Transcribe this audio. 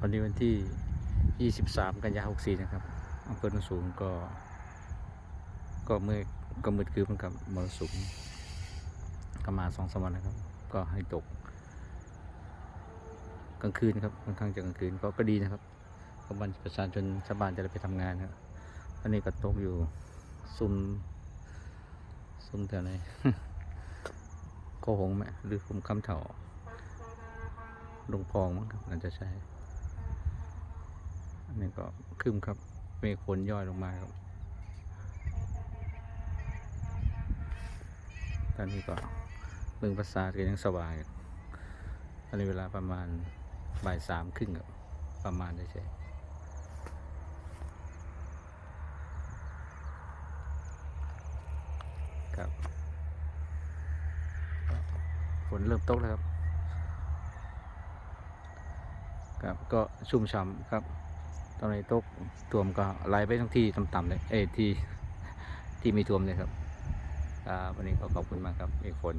วันนี้วันที่ 23 กันยายน64 นะครับอำเภอโนนสูงก็ ก็เมื่อก็มืดคือมันกับมรสุมก็มาสองสามวันนะครับ ก็ให้ตก กลางคืนครับค่อนข้างจะกลางคืนก็ก็ดีนะครับเพราะวันประชาชนชาวบ้านจะได้ไปทำงานครับอันนี้ก็ตกอยู่ซุมซุมแถวไหนโคหงไหมหรือคุมคำเถาลงพองมั้งครับน่าจะใช่ นนี้ก็คึมครับเมฆฝนย่อยลงมาครับตอนนี้ก็เมืองปราสาทก็ยังสว่างอยู่ตอนนี้เวลาประมาณบ่ายสามครึ่งครับประมาณได้ใช่ครับฝนเริ่มตกแล้วครับ ครับก็ชุ่มฉ่ำครับ อนนี้ตกท่วมก็ไหลไปทั้งที่ต่ำๆเลยเอ้ที่ที่มีท่วมเลยครับวันนี้ก็ขอบคุณมากครับมีฝน